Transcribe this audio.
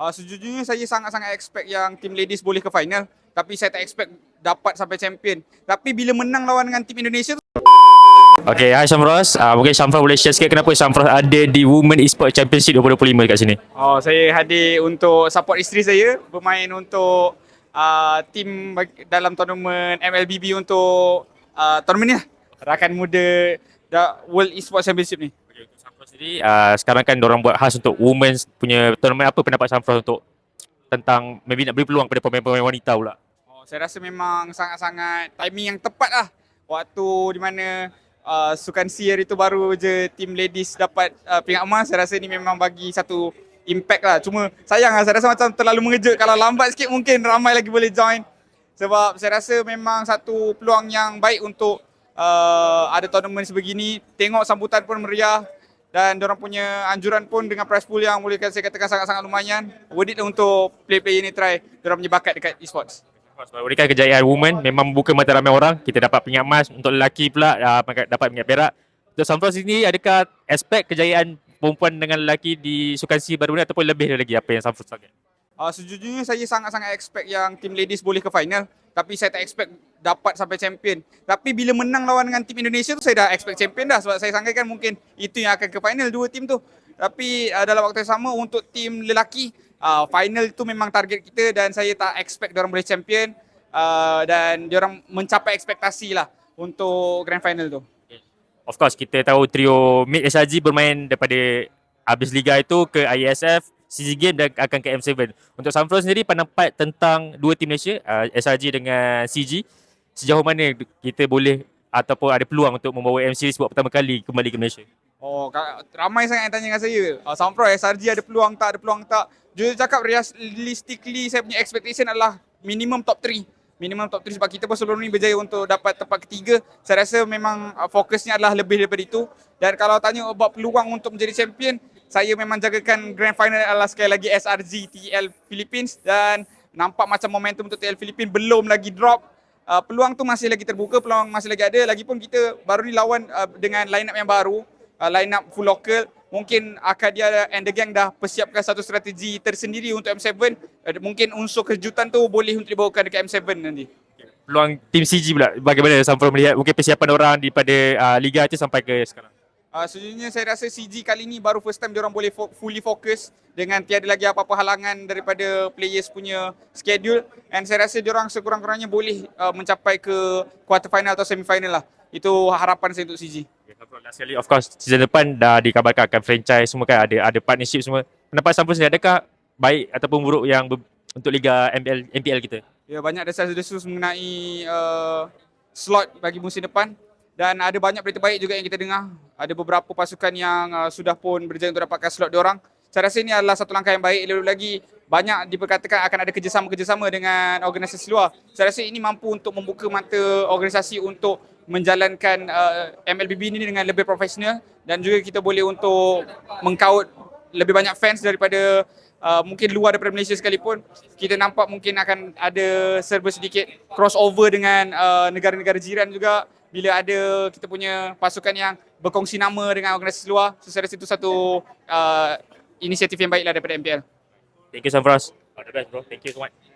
Uh, sejujurnya saya sangat-sangat expect yang tim ladies boleh ke final. Tapi saya tak expect dapat sampai champion. Tapi bila menang lawan dengan tim Indonesia tu Okay, hai Syamros. Uh, mungkin Syamros boleh share sikit kenapa Syamros ada di Women Esports Championship 2025 dekat sini? Oh, saya hadir untuk support isteri saya bermain untuk uh, tim dalam tournament MLBB untuk uh, tournament ni lah. Rakan muda da- World Esports Championship ni. Sendiri, uh, sekarang kan orang buat khas untuk women's punya tournament. Apa pendapat Syamros untuk tentang maybe nak beri peluang kepada pemain-pemain wanita pula? Oh, saya rasa memang sangat-sangat timing yang tepat lah. Waktu di mana uh, Sukan Si hari tu baru je tim ladies dapat uh, peringkat emas. Saya rasa ni memang bagi satu impact lah. Cuma sayang lah, saya rasa macam terlalu mengejut. Kalau lambat sikit mungkin ramai lagi boleh join. Sebab saya rasa memang satu peluang yang baik untuk uh, ada tournament sebegini. Tengok sambutan pun meriah. Dan diorang punya anjuran pun dengan prize pool yang boleh saya katakan sangat-sangat lumayan. Worth it lah untuk player-player ni try diorang punya bakat dekat esports. Sebab berikan kejayaan women memang membuka mata ramai orang. Kita dapat peringkat emas untuk lelaki pula uh, dapat peringkat perak. Untuk Samfros ini adakah aspek kejayaan perempuan dengan lelaki di Sukan C baru ni ataupun lebih lagi apa yang Samfros target? Uh, sejujurnya saya sangat-sangat expect yang tim ladies boleh ke final. Tapi saya tak expect dapat sampai champion. Tapi bila menang lawan dengan tim Indonesia tu saya dah expect champion dah. Sebab saya sangkakan mungkin itu yang akan ke final dua tim tu. Tapi uh, dalam waktu yang sama untuk tim lelaki, uh, final tu memang target kita dan saya tak expect diorang boleh champion. Uh, dan diorang mencapai ekspektasi lah untuk grand final tu. Of course kita tahu trio Mid SRG bermain daripada habis liga itu ke ISF, CG Game dan akan ke M7. Untuk Samfros sendiri pendapat tentang dua tim Malaysia, uh, SRG dengan CG, sejauh mana kita boleh ataupun ada peluang untuk membawa M Series buat pertama kali kembali ke Malaysia? Oh, ramai sangat yang tanya dengan saya. Uh, Soundpro SRG ada peluang tak, ada peluang tak. Jujur cakap realistically saya punya expectation adalah minimum top 3. Minimum top 3 sebab kita pun sebelum ni berjaya untuk dapat tempat ketiga. Saya rasa memang uh, fokusnya adalah lebih daripada itu. Dan kalau tanya about peluang untuk menjadi champion, saya memang jagakan grand final adalah sekali lagi SRG TL Philippines dan nampak macam momentum untuk TL Philippines belum lagi drop. Uh, peluang tu masih lagi terbuka, peluang masih lagi ada. Lagipun kita baru ni lawan uh, dengan line up yang baru, uh, line up full local. Mungkin Akadia and the gang dah persiapkan satu strategi tersendiri untuk M7. Uh, mungkin unsur kejutan tu boleh untuk dibawakan dekat M7 nanti. Peluang tim CG pula bagaimana Samfros melihat mungkin persiapan orang daripada uh, liga itu sampai ke sekarang? Uh, sejujurnya saya rasa CG kali ni baru first time diorang boleh fo- fully fokus dengan tiada lagi apa-apa halangan daripada players punya schedule and saya rasa diorang sekurang-kurangnya boleh uh, mencapai ke quarter final atau semi final lah. Itu harapan saya untuk CG. Okay, last kali of course season depan dah dikabarkan akan franchise semua kan ada ada partnership semua. Pendapat Samfros ni adakah baik ataupun buruk yang ber, untuk liga MPL MPL kita? Ya banyak desas-desus mengenai uh, slot bagi musim depan dan ada banyak berita baik juga yang kita dengar. Ada beberapa pasukan yang uh, sudah pun berjaya untuk dapatkan slot diorang. Saya rasa ini adalah satu langkah yang baik. Lebih lagi banyak diperkatakan akan ada kerjasama-kerjasama dengan organisasi luar. Saya rasa ini mampu untuk membuka mata organisasi untuk menjalankan uh, MLBB ini dengan lebih profesional dan juga kita boleh untuk mengkaut lebih banyak fans daripada uh, mungkin luar daripada Malaysia sekalipun kita nampak mungkin akan ada serba sedikit crossover dengan uh, negara-negara jiran juga bila ada kita punya pasukan yang berkongsi nama dengan organisasi luar so, saya rasa itu satu uh, inisiatif yang baiklah daripada MPL Thank you Samfros. All the best bro. Thank you so much.